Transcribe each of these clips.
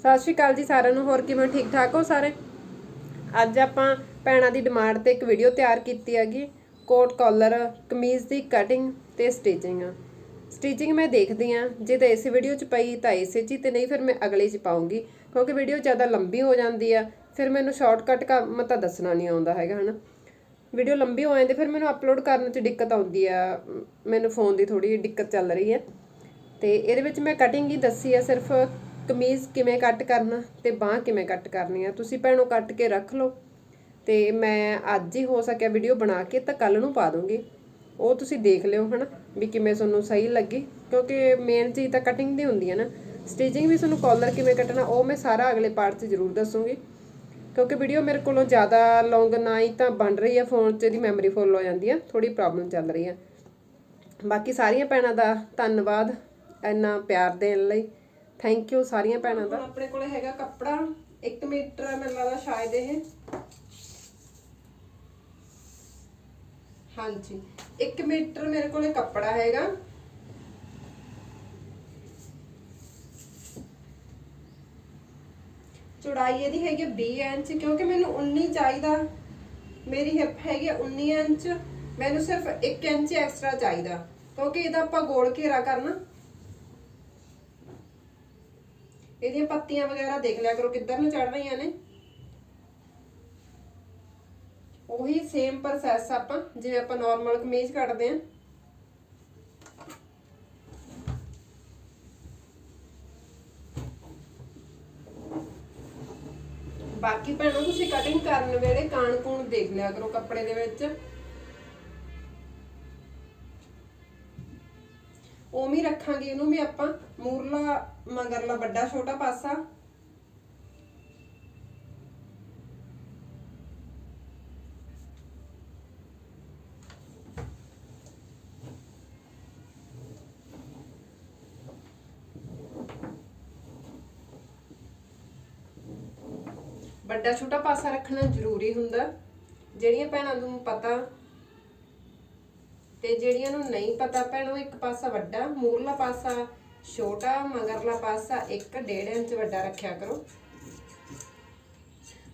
ਸਤਿ ਸ਼੍ਰੀ ਅਕਾਲ ਜੀ ਸਾਰਿਆਂ ਨੂੰ, ਹੋਰ ਕਿਵੇਂ ਠੀਕ ਠਾਕ ਹੋ ਸਾਰੇ? ਅੱਜ ਆਪਾਂ ਭੈਣਾਂ ਦੀ ਡਿਮਾਂਡ ਤੇ ਇੱਕ ਵੀਡੀਓ ਤਿਆਰ ਕੀਤੀ ਹੈਗੀ ਕੋਟ ਕਾਲਰ ਕਮੀਜ਼ ਦੀ ਕਟਿੰਗ ਤੇ ਸਟਿਚਿੰਗ ਸਟਿਚਿੰਗ ਮੈਂ ਦੇਖਦੀ ਆ ਜੇ ਤਾਂ ਇਸ ਵੀਡੀਓ 'ਚ ਪਈ ਤਾਂ ਇਸੇ 'ਚ ਹੀ, ਤੇ ਨਹੀਂ ਫਿਰ ਮੈਂ ਅਗਲੇ 'ਚ ਪਾਉਂਗੀ, ਕਿਉਂਕਿ ਵੀਡੀਓ ਜ਼ਿਆਦਾ ਲੰਬੀ ਹੋ ਜਾਂਦੀ ਆ, ਫਿਰ ਮੈਨੂੰ ਸ਼ਾਰਟਕਟ ਕੰਮ ਤਾਂ ਦੱਸਣਾ ਨਹੀਂ ਆਉਂਦਾ ਹੈਗਾ, ਹਨਾ। ਵੀਡੀਓ ਲੰਬੀ ਹੋ ਜਾਂਦੀ, ਫਿਰ ਮੈਨੂੰ ਅਪਲੋਡ ਕਰਨ 'ਚ ਦਿੱਕਤ ਆਉਂਦੀ ਆ, ਮੈਨੂੰ ਫੋਨ ਦੀ ਥੋੜੀ ਦਿੱਕਤ ਚੱਲ ਰਹੀ ਹੈ। ਤੇ ਇਹਦੇ ਵਿੱਚ ਮੈਂ ਕਟਿੰਗ ਹੀ ਦੱਸੀ ਆ, ਸਿਰਫ ਕਮੀਜ਼ ਕਿਵੇਂ ਕੱਟ ਕਰਨਾ ਤੇ ਬਾਹ ਕਿਵੇਂ ਕੱਟ ਕਰਨੀ ਆ? ਤੁਸੀਂ ਭੈਣੋ ਕੱਟ ਕੇ ਰੱਖ ਲਓ। ਤੇ ਮੈਂ ਅੱਜ ਹੀ ਹੋ ਸਕਿਆ ਵੀਡੀਓ ਬਣਾ ਕੇ ਤਾਂ ਕੱਲ ਨੂੰ ਪਾ ਦੂੰਗੀ। ਉਹ ਤੁਸੀਂ ਦੇਖ ਲਿਓ, ਹਨਾ, ਵੀ ਕਿਵੇਂ ਤੁਹਾਨੂੰ ਸਹੀ ਲੱਗੀ। ਕਿਉਂਕਿ ਮੇਨ ਚੀਜ਼ ਤਾਂ ਕਟਿੰਗ ਦੀ ਹੁੰਦੀ ਹੈ ਨਾ। ਸਟਿਚਿੰਗ ਵੀ ਤੁਹਾਨੂੰ ਕਾਲਰ ਕਿਵੇਂ ਕੱਟਣਾ, ਉਹ ਮੈਂ ਸਾਰਾ ਅਗਲੇ ਪਾਰਟ 'ਚ ਜ਼ਰੂਰ ਦੱਸੂਗੀ। ਕਿਉਂਕਿ ਵੀਡੀਓ ਮੇਰੇ ਕੋਲੋਂ ਜ਼ਿਆਦਾ ਲੌਂਗ ਨਾ ਹੀ ਤਾਂ ਬਣ ਰਹੀ ਹੈ ਫੋਨ 'ਚ ਦੀ ਮੈਮਰੀ ਫੁੱਲ ਹੋ ਜਾਂਦੀ ਆ ਥੋੜੀ ਪ੍ਰੋਬਲਮ ਚੱਲ ਰਹੀ ਆ। ਬਾਕੀ ਸਾਰੀਆਂ ਭੈਣਾਂ ਦਾ ਧੰਨਵਾਦ, ਇੰਨਾ ਪਿਆਰ ਦੇਣ ਲਈ। ਥੈਂਕ ਯੂ ਸਾਰੀਆਂ ਭੈਣਾਂ ਦਾ। ਆਪਣੇ ਕੋਲੇ ਹੈਗਾ ਕੱਪੜਾ 1 ਮੀਟਰ ਮੈਨੂੰ ਲੱਗਦਾ ਸ਼ਾਇਦ ਇਹ। ਹਾਂਜੀ 1 ਮੀਟਰ ਮੇਰੇ ਕੋਲੇ ਕੱਪੜਾ ਹੈਗਾ। ਚੌੜਾਈ ਇਹਦੀ ਹੈਗੀ 20 ਇੰਚ, ਕਿਉਂਕਿ ਮੈਨੂੰ 19 ਚਾਹੀਦਾ। ਮੇਰੀ ਹਿਪ ਹੈਗੀ ਆ 19 ਇੰਚ, ਮੈਨੂੰ ਸਿਰਫ 1 ਇੰਚ ਐਕਸਟਰਾ ਚਾਹੀਦਾ। ਕਿਉਂਕਿ ਇਹਦਾ ਆਪਾਂ ਗੋਲ ਘੇਰਾ ਕਰਨਾ। ਇਹਦੀਆਂ ਪੱਤੀਆਂ ਵਗੈਰਾ ਦੇਖ ਲਿਆ ਕਰੋ, ਕਿੱਧਰ ਨੂੰ ਚੜ ਰਹੀਆਂ ਨੇ। ਉਹੀ ਸੇਮ ਪ੍ਰੋਸੈਸ ਆਪਾਂ, ਜਿਵੇਂ ਆਪਾਂ ਨਾਰਮਲ ਕਮੀਜ਼ ਕੱਟਦੇ ਆਂ ਬਾਕੀ ਭੈਣੋ, ਤੁਸੀਂ ਕਟਿੰਗ ਕਰਨ ਵੇਲੇ ਕਾਣ ਕੂਣ ਦੇਖ ਲਿਆ ਕਰੋ ਕੱਪੜੇ ਦੇ ਵਿੱਚ। ਉਵੇਂ ਹੀ ਰੱਖਾਂਗੇ ਇਹਨੂੰ ਵੀ ਆਪਾਂ। ਮੂਰਲਾ ਮਗਰਲਾ ਵੱਡਾ ਛੋਟਾ ਪਾਸਾ। ਵੱਡਾ ਛੋਟਾ ਪਾਸਾ ਰੱਖਣਾ ਜ਼ਰੂਰੀ ਹੁੰਦਾ। ਜਿਹੜੀਆਂ ਭੈਣਾਂ ਨੂੰ ਪਤਾ ਤੇ ਜਿਹੜੀਆਂ ਨੂੰ ਨਹੀਂ ਪਤਾ ਭੈਣੋ ਇੱਕ ਪਾਸਾ ਵੱਡਾ ਮੂਰਲਾ ਪਾਸਾ ਛੋਟਾ ਮਗਰਲਾ ਪਾਸਾ 1.5 ਇੰਚ ਵੱਡਾ ਰੱਖਿਆ ਕਰੋ।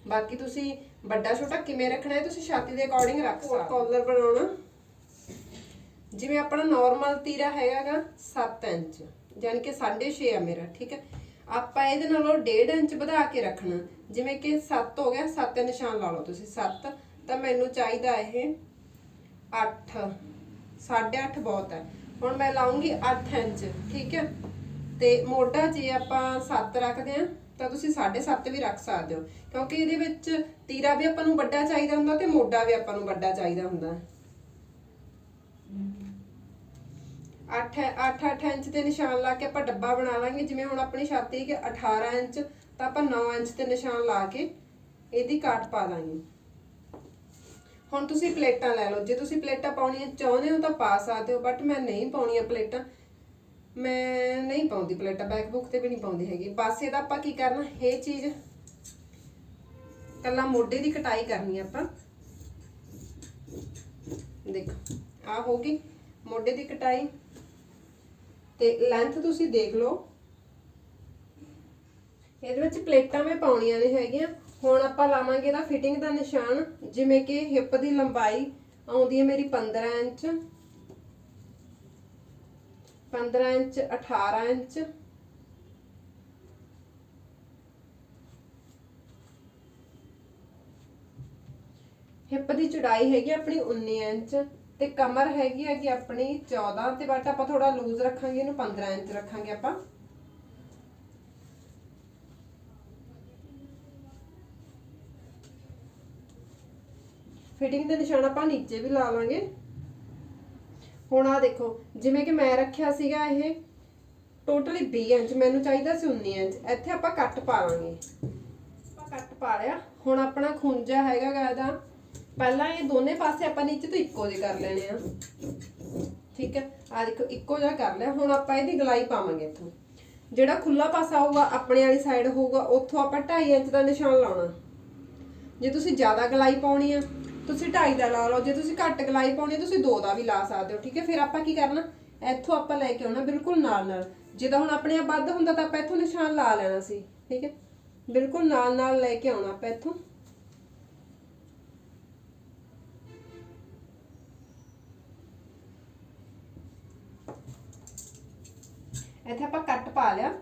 ਬਾਕੀ ਤੁਸੀਂ ਵੱਡਾ ਛੋਟਾ ਕਿਵੇਂ ਰੱਖਣਾ ਹੈ ਤੁਸੀਂ ਛਾਤੀ ਦੇ ਅਕੋਰਡਿੰਗ ਰੱਖ ਸਕਦੇ ਹੋ। ਕਾਲਰ ਬਣਾਉਣਾ। ਜਿਵੇਂ ਆਪਣਾ ਨਾਰਮਲ ਤੀਰਾ ਹੈਗਾਗਾ 7 ਇੰਚ ਯਾਨੀ ਕਿ 6.5 ਆ ਮੇਰਾ ਠੀਕ ਹੈ? ਆਪਾਂ ਇਹਦੇ ਨਾਲੋਂ 1.5 ਇੰਚ ਵਧਾ ਕੇ ਰੱਖਣਾ। ਜਿਵੇਂ ਕਿ 7 ਹੋ ਗਿਆ 7 ਦੇ ਨਿਸ਼ਾਨ ਲਾ ਲਓ ਤੁਸੀਂ 7 ਤਾਂ ਮੈਨੂੰ ਚਾਹੀਦਾ ਇਹ 8 8.5 ਬਹੁਤ ਹੈ। ਹੁਣ ਮੈਂ ਲਾਉਂਗੀ 8 ਇੰਚ, ਠੀਕ ਹੈ? ਤੇ ਮੋਢਾ ਜੇ ਆਪਾਂ 7 ਰੱਖਦੇ ਆ ਤਾਂ ਤੁਸੀਂ 7.5 ਵੀ ਰੱਖ ਸਕਦੇ ਹੋ। ਕਿਉਂਕਿ ਇਹਦੇ ਵਿੱਚ ਤੀਰਾ ਵੀ ਆਪਾਂ ਨੂੰ ਵੱਡਾ ਚਾਹੀਦਾ ਹੁੰਦਾ ਤੇ ਮੋਢਾ ਵੀ ਆਪਾਂ ਨੂੰ ਵੱਡਾ ਚਾਹੀਦਾ ਹੁੰਦਾ। 8 8 8 ਇੰਚ ਦੇ ਨਿਸ਼ਾਨ ਲਾ ਕੇ ਆਪਾਂ ਡੱਬਾ ਬਣਾ ਲਾਂਗੇ। ਜਿਵੇਂ ਹੁਣ ਆਪਣੀ ਛਾਤੀ ਕਿ 18 ਇੰਚ, ਤਾਂ ਆਪਾਂ 9 ਇੰਚ ਤੇ ਨਿਸ਼ਾਨ ਲਾ ਕੇ ਇਹਦੀ ਕਾਟ ਪਾ ਲਾਂਗੇ ਹੁਣ ਤੁਸੀਂ ਪਲੇਟਾਂ ਲੈ ਲਓ। ਜੇ ਤੁਸੀਂ ਪਲੇਟਾਂ ਪਾਉਣੀਆਂ ਚਾਹੁੰਦੇ ਹੋ ਤਾਂ ਪਾ ਸਕਦੇ ਹੋ ਬਟ ਮੈਂ ਨਹੀਂ ਪਾਉਣੀਆਂ ਪਲੇਟਾਂ। ਮੈਂ ਨਹੀਂ ਪਾਉਂਦੀ ਪਲੇਟਾਂ ਬੈਕ ਬੁੱਕ ਤੇ ਵੀ ਨਹੀਂ ਪਾਉਂਦੀ ਹੈਗੀ। ਬਸ ਇਹਦਾ ਆਪਾਂ ਕੀ ਕਰਨਾ, ਇਹ ਚੀਜ਼ ਕੱਲਾ ਮੋਢੇ ਦੀ ਕਟਾਈ ਕਰਨੀ ਆਪਾਂ। ਦੇਖੋ ਆ ਹੋ ਗਈ ਮੋਢੇ ਦੀ ਕਟਾਈ। ਤੇ ਲੈਂਥ ਤੁਸੀਂ ਦੇਖ ਲਓ। ਇਹਦੇ ਵਿੱਚ ਪਲੇਟਾਂ ਮੈਂ ਪਾਉਣੀਆਂ ਨੇ ਹੈਗੀਆਂ। ਹੁਣ ਆਪਾਂ ਲਾਵਾਂਗੇ ਇਹਦਾ ਫਿਟਿੰਗ ਦਾ ਨਿਸ਼ਾਨ, ਜਿਵੇਂ ਕਿ ਹਿੱਪ ਦੀ ਲੰਬਾਈ ਆਉਂਦੀ ਹੈ ਮੇਰੀ 15 ਇੰਚ 15 ਇੰਚ 18 ਇੰਚ ਹਿੱਪ ਦੀ ਚੌੜਾਈ ਹੈਗੀ ਆਪਣੀ 19 ਇੰਚ ਤੇ ਕਮਰ ਹੈਗੀ ਹੈਗੀ ਆਪਣੀ 14 ਤੇ ਬਟ ਆਪਾਂ ਥੋੜਾ ਲੂਜ਼ ਰੱਖਾਂਗੇ, ਇਹਨੂੰ 15 ਇੰਚ ਰੱਖਾਂਗੇ ਆਪਾਂ। ਫਿਟਿੰਗ ਦੇ ਨਿਸ਼ਾਨ ਆਪਾਂ ਨੀਚੇ ਵੀ ਲਾ ਲਾਂਗੇ। ਹੁਣ ਆ ਦੇਖੋ, ਜਿਵੇਂ ਕਿ ਮੈਂ ਰੱਖਿਆ ਸੀਗਾ ਇਹ ਟੋਟਲੀ 20 ਇੰਚ, ਮੈਨੂੰ ਚਾਹੀਦਾ ਸੀ 19 ਇੰਚ। ਇੱਥੇ ਆਪਾਂ ਕੱਟ ਪਾ ਲਾਂਗੇ। ਆਪਾਂ ਕੱਟ ਪਾ ਲਿਆ। ਹੁਣ ਆਪਣਾ ਖੁੰਜਾ ਹੈਗਾ ਇਹਦਾ। ਪਹਿਲਾਂ ਇਹ ਦੋਨੇ ਪਾਸੇ ਆਪਾਂ ਨੀਚੇ ਤੋਂ ਇੱਕੋ ਜਿਹੇ ਕਰ ਲੈਣੇ ਆ। ਠੀਕ ਹੈ? ਆ ਦੇਖੋ, ਇੱਕੋ ਜਿਹਾ ਕਰ ਲਿਆ। ਹੁਣ ਆਪਾਂ ਇਹਦੀ ਗਲਾਈ ਪਾਵਾਂਗੇ ਇੱਥੋਂ। ਜਿਹੜਾ ਖੁੱਲਾ ਪਾਸਾ ਹੋਊਗਾ, ਆਪਣੇ ਵਾਲੀ ਸਾਈਡ ਹੋਊਗਾ, ਉੱਥੋਂ ਆਪਾਂ 2.5 ਇੰਚ ਦਾ ਨਿਸ਼ਾਨ ਲਾਉਣਾ। ਜੇ ਤੁਸੀਂ ਜ਼ਿਆਦਾ ਗਲਾਈ ਪਾਉਣੀ ਆ ਤੁਸੀਂ 2.5 ਦਾ ਲਾ ਲਓ, ਜੇ ਤੁਸੀਂ ਘੱਟ ਗਲਾਈ ਪਾਉਣੀ ਆ ਤੁਸੀਂ 2 ਦਾ ਵੀ ਲਾ ਸਕਦੇ ਹੋ, ਠੀਕ ਹੈ? ਫਿਰ ਆਪਾਂ ਕੀ ਕਰਨਾ? ਇੱਥੋਂ ਆਪਾਂ ਲੈ ਕੇ ਆਉਣਾ, ਬਿਲਕੁਲ ਨਾਲ ਨਾਲ। ਜੇ ਤਾਂ ਹੁਣ ਆਪਣੇ ਆਪ ਵੱਧ ਹੁੰਦਾ ਤਾਂ ਆਪਾਂ ਇੱਥੋਂ ਨਿਸ਼ਾਨ ਲਾ ਲੈਣਾ ਸੀ, ਠੀਕ ਹੈ? ਬਿਲਕੁਲ ਨਾਲ ਨਾਲ ਲੈ ਕੇ ਆਉਣਾ ਆਪਾਂ ਇੱਥੋਂ। ਇੱਥੇ ਆਪਾਂ ਕੱਟ ਪਾ ਲਿਆ।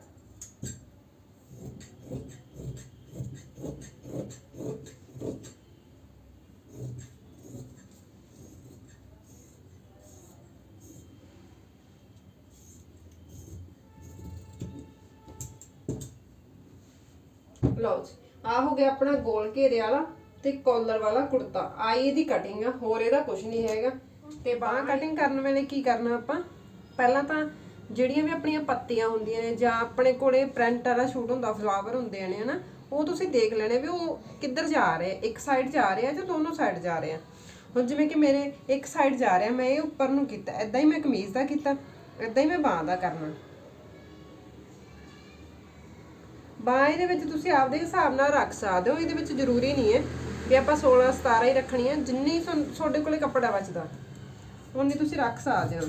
ਲਓ ਜੀ ਆ ਹੋ ਗਿਆ ਆਪਣਾ ਗੋਲ ਘੇਰੇ ਵਾਲਾ ਤੇ ਕਾਲਰ ਵਾਲਾ ਕੁੜਤਾ। ਆਈ ਇਹਦੀ ਕਟਿੰਗ ਆ ਹੋਰ ਇਹਦਾ ਕੁਝ ਨਹੀਂ ਹੈਗਾ। ਤੇ ਬਾਹ ਕਟਿੰਗ ਕਰਨ ਵੇਲੇ ਕੀ ਕਰਨਾ ਆਪਾਂ? ਪਹਿਲਾਂ ਤਾਂ ਜਿਹੜੀਆਂ ਵੀ ਆਪਣੀਆਂ ਪੱਤੀਆਂ ਹੁੰਦੀਆਂ ਨੇ ਜਾਂ ਆਪਣੇ ਕੋਲੇ ਪ੍ਰਿੰਟ ਵਾਲਾ ਸ਼ੂਟ ਹੁੰਦਾ ਫਲਾਵਰ ਹੁੰਦੇ ਨੇ ਹਨਾ ਉਹ ਤੁਸੀਂ ਦੇਖ ਲੈਣੇ ਵੀ ਉਹ ਕਿੱਧਰ ਜਾ ਰਹੇ ਇੱਕ ਸਾਈਡ ਜਾ ਰਹੇ ਆ ਜਾਂ ਦੋਨੋਂ ਸਾਈਡ ਜਾ ਰਹੇ ਆ। ਹੁਣ ਜਿਵੇਂ ਕਿ ਮੇਰੇ ਇੱਕ ਸਾਈਡ ਜਾ ਰਿਹਾ ਮੈਂ ਇਹ ਉੱਪਰ ਨੂੰ ਕੀਤਾ ਐਦਾਂ ਹੀ ਮੈਂ ਕਮੀਜ਼ ਦਾ ਕੀਤਾ ਐਦਾਂ ਹੀ ਮੈਂ ਬਾਹ ਦਾ ਕਰਨਾ। ਬਾਂਹ ਇਹਦੇ ਵਿੱਚ ਤੁਸੀਂ ਆਪਦੇ ਹਿਸਾਬ ਨਾਲ ਰੱਖ ਸਕਦੇ ਹੋ, ਇਹਦੇ ਵਿੱਚ ਜ਼ਰੂਰੀ ਨਹੀਂ ਹੈ ਵੀ ਆਪਾਂ 16 17 ਹੀ ਰੱਖਣੀ ਹੈ, ਜਿੰਨੀ ਤੁਹਾਡੇ ਕੋਲੇ ਕੱਪੜਾ ਬਚਦਾ ਉਨੀ ਤੁਸੀਂ ਰੱਖ ਸਕਦੇ ਹੋ।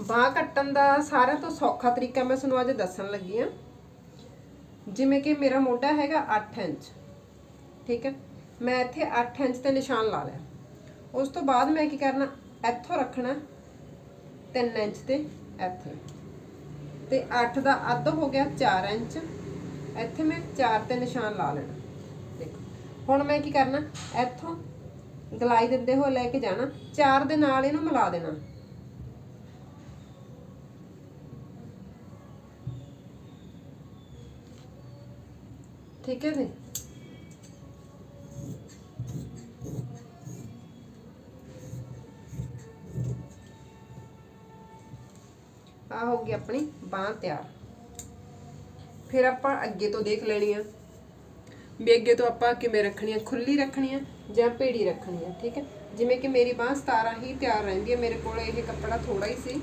ਬਾਂਹ ਕੱਟਣ ਦਾ ਸਾਰਿਆਂ ਤੋਂ ਸੌਖਾ ਤਰੀਕਾ ਮੈਂ ਤੁਹਾਨੂੰ ਅੱਜ ਦੱਸਣ ਲੱਗੀ ਆ ਜਿਵੇਂ ਕਿ ਮੇਰਾ ਮੋਢਾ ਹੈਗਾ 8 ਇੰਚ, ਠੀਕ ਹੈ? ਮੈਂ ਇੱਥੇ 8 ਇੰਚ ਤੇ ਨਿਸ਼ਾਨ ਲਾ ਲਿਆ। ਉਸ ਤੋਂ ਬਾਅਦ ਮੈਂ ਕੀ ਕਰਨਾ, ਇੱਥੋਂ ਰੱਖਣਾ 3 ਇੰਚ ਤੇ ਇੱਥੇ। ਤੇ 8 ਦਾ ਅੱਧ ਹੋ ਗਿਆ 4 ਇੰਚ। ਇੱਥੇ ਮੈਂ 4 ਤੇ ਨਿਸ਼ਾਨ ਲਾ ਲੈਣਾ। ਦੇਖੋ, ਹੁਣ ਮੈਂ ਕੀ ਕਰਨਾ? ਇੱਥੋਂ ਗਲਾਈ ਦਿੰਦੇ ਹੋਏ ਲੈ ਕੇ ਜਾਣਾ। 4 ਦੇ ਨਾਲ ਇਹਨੂੰ ਮਿਲਾ ਦੇਣਾ। ਠੀਕ ਹੈ ਜੀ? ਆ ਹੋ ਗਈ ਆਪਣੀ ਬਾਹ ਤਿਆਰ। ਫਿਰ ਆਪਾਂ ਅੱਗੇ ਤੋਂ ਦੇਖ ਲੈਣੀ ਆ ਵੀ ਅੱਗੇ ਤੋਂ ਆਪਾਂ ਕਿਵੇਂ ਰੱਖਣੀ ਆ ਖੁੱਲੀ ਰੱਖਣੀ ਆ ਜਾਂ ਭੇੜੀ ਰੱਖਣੀ ਆ, ਠੀਕ ਹੈ? ਜਿਵੇਂ ਕਿ ਮੇਰੀ ਬਾਹ 17 ਹੀ ਤਿਆਰ ਰਹਿੰਦੀ ਹੈ, ਮੇਰੇ ਕੋਲ ਇਹ ਕੱਪੜਾ ਥੋੜਾ ਹੀ ਸੀ।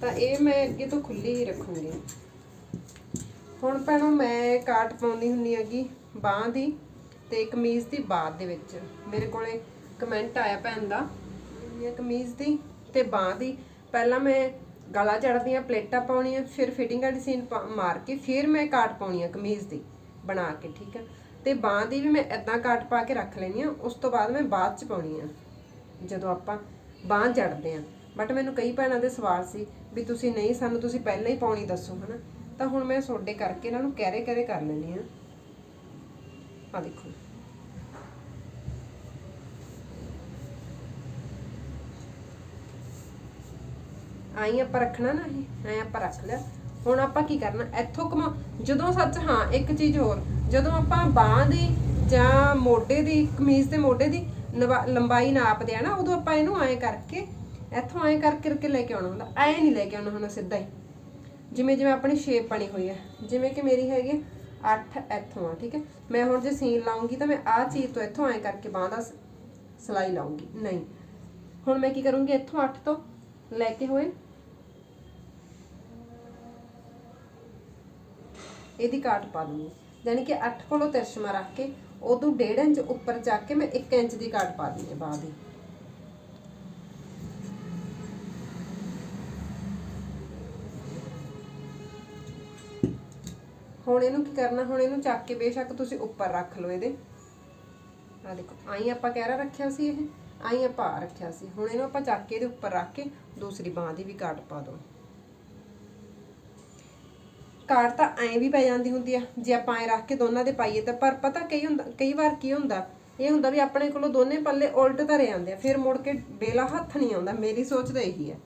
ਤਾਂ ਇਹ ਮੈਂ ਅੱਗੇ ਤੋਂ ਖੁੱਲੀ ਹੀ ਰੱਖੂੰਗੀ। ਹੁਣ ਭੈਣੋ ਮੈਂ ਕਾਟ ਪਾਉਂਦੀ ਹੁੰਨੀ ਹੈਗੀ ਬਾਹ ਦੀ ਤੇ ਕਮੀਜ਼ ਦੀ ਬਾਅਦ ਦੇ ਵਿੱਚ। ਮੇਰੇ ਕੋਲੇ ਕਮੈਂਟ ਆਇਆ ਭੈਣ ਦਾ ਇਹ ਕਮੀਜ਼ ਦੀ ਤੇ ਬਾਹ ਦੀ। ਪਹਿਲਾਂ ਮੈਂ ਗਲਾ ਚੜਦੀਆਂ ਪਲੇਟਾਂ ਪਾਉਣੀਆਂ, ਫਿਰ ਫਿਟਿੰਗ ਵਾਲੀ ਸੀਨ ਮਾਰ ਕੇ, ਫਿਰ ਮੈਂ ਕਾਟ ਪਾਉਣੀ ਆ ਕਮੀਜ਼ ਦੀ ਬਣਾ ਕੇ, ਠੀਕ ਆ? ਤੇ ਬਾਹ ਦੀ ਵੀ ਮੈਂ ਇਦਾਂ ਕਾਟ ਪਾ ਕੇ ਰੱਖ ਲੈਣੀ ਆ, ਉਸ ਤੋਂ ਬਾਅਦ ਮੈਂ ਬਾਅਦ ਚ ਪਾਉਣੀ ਆ, ਜਦੋਂ ਆਪਾਂ ਬਾਹ ਜੜਦੇ ਆ। ਬਟ ਮੈਨੂੰ ਕਈ ਭੈਣਾਂ ਦੇ ਸਵਾਲ ਸੀ ਵੀ ਤੁਸੀਂ ਨਹੀਂ, ਸਾਨੂੰ ਤੁਸੀਂ ਪਹਿਲਾਂ ਹੀ ਪਾਉਣੀ ਦੱਸੋ, ਹਨਾ? ਤਾਂ ਹੁਣ ਮੈਂ ਤੁਹਾਡੇ ਕਰਕੇ ਇਹਨਾਂ ਨੂੰ ਕਹਿਰੇ ਕਹਿਰੇ ਕਰ ਲੈਣੀ ਆ। ਆ ਦੇਖੋ। ਆਈ ਆਪਾਂ ਰੱਖਣਾ ਨਾ ਇਹ ਐ ਆਪਾਂ ਰੱਖ ਲਿਆ। ਹੁਣ ਆਪਾਂ ਕੀ ਕਰਨਾ? ਇੱਥੋਂ ਕਮਾ ਜਦੋਂ ਸੱਚ, ਹਾਂ, ਇੱਕ ਚੀਜ਼ ਹੋਰ। ਜਦੋਂ ਆਪਾਂ ਬਾਹ ਦੀ ਜਾਂ ਮੋਢੇ ਦੀ, ਕਮੀਜ਼ ਦੇ ਮੋਢੇ ਦੀ ਨਵਾ- ਲੰਬਾਈ ਨਾਪਦੇ ਆ ਨਾ, ਉਦੋਂ ਆਪਾਂ ਇਹਨੂੰ ਐਂ ਕਰਕੇ, ਇੱਥੋਂ ਐਂ ਕਰਕੇ ਕਰਕੇ ਲੈ ਕੇ ਆਉਣਾ ਹੁੰਦਾ। ਐਂ ਨਹੀਂ ਲੈ ਕੇ ਆਉਣਾ ਹੁੰਦਾ ਸਿੱਧਾ ਹੀ। ਜਿਵੇਂ ਜਿਵੇਂ ਆਪਣੀ ਸ਼ੇਪ ਬਣੀ ਹੋਈ ਹੈ। ਜਿਵੇਂ ਕਿ ਮੇਰੀ ਹੈਗੀ 8 ਇੱਥੋਂ ਆ, ਠੀਕ ਹੈ? ਮੈਂ ਹੁਣ ਜੇ ਸੀਨ ਲਾਉਂਗੀ ਤਾਂ ਮੈਂ ਆਹ ਚੀਜ਼ ਤੋਂ ਇੱਥੋਂ ਐਂ ਕਰਕੇ ਬਾਂਹ ਦਾ ਸ- ਸਿਲਾਈ ਲਾਉਂਗੀ। ਨਹੀਂ। ਹੁਣ ਮੈਂ ਕੀ ਕਰੂੰਗੀ? ਇੱਥੋਂ 8 ਤੋਂ ਲੈ ਕੇ ਹੋਏ ਇਹਦੀ ਕਾਟ ਪਾ ਦੂੰਗੀ। ਯਾਨੀ ਕਿ 8 ਕੋਲੋਂ ਤਿਰਸ਼ਮਾ ਰੱਖ ਕੇ ਉਦੋਂ 1.5 ਇੰਚ ਉੱਪਰ ਚੱਕ ਕੇ ਮੈਂ 1 ਇੰਚ ਦੀ ਕਾਟ ਪਾ ਦਿੰਦੀ ਹਾਂ ਦੀ। ਹੁਣ ਇਹਨੂੰ ਕੀ ਕਰਨਾ? ਹੁਣ ਇਹਨੂੰ ਚੱਕ ਕੇ ਬੇਸ਼ੱਕ ਤੁਸੀਂ ਉੱਪਰ ਰੱਖ ਲਓ ਇਹਦੇ। ਆ ਦੇਖੋ, ਆਈ ਆਪਾਂ ਕਹਿਰਾ ਰੱਖਿਆ ਸੀ ਇਹ। ਆਈ ਆਪਾਂ ਆਹ ਰੱਖਿਆ ਸੀ। ਹੁਣ ਇਹਨੂੰ ਆਪਾਂ ਚੱਕ ਕੇ ਇਹਦੇ ਉੱਪਰ ਰੱਖ ਕੇ ਦੂਸਰੀ ਬਾਹ ਦੀ ਵੀ ਕਾਟ ਪਾ ਦੋ ਕਾਰ ਤਾਂ ਐਂ ਵੀ ਪੈ ਜਾਂਦੀ ਹੁੰਦੀ ਆ, ਜੇ ਆਪਾਂ ਐਂ ਰੱਖ ਕੇ ਦੋਨਾਂ ਦੇ ਪਾਈਏ ਤਾਂ, ਪਰ ਪਤਾ ਕਈ ਹੁੰਦਾ, ਕਈ ਵਾਰ ਕੀ ਹੁੰਦਾ, ਇਹ ਹੁੰਦਾ ਵੀ ਆਪਣੇ ਕੋਲੋਂ ਦੋਨੇ ਪੱਲੇ ਉਲਟ ਧਰੇ ਜਾਂਦੇ ਆ, ਫਿਰ ਮੁੜ ਕੇ ਬੇਲਾ ਹੱਥ ਨਹੀਂ ਆਉਂਦਾ, ਮੇਰੀ ਸੋਚ ਤਾਂ ਇਹੀ ਹੈ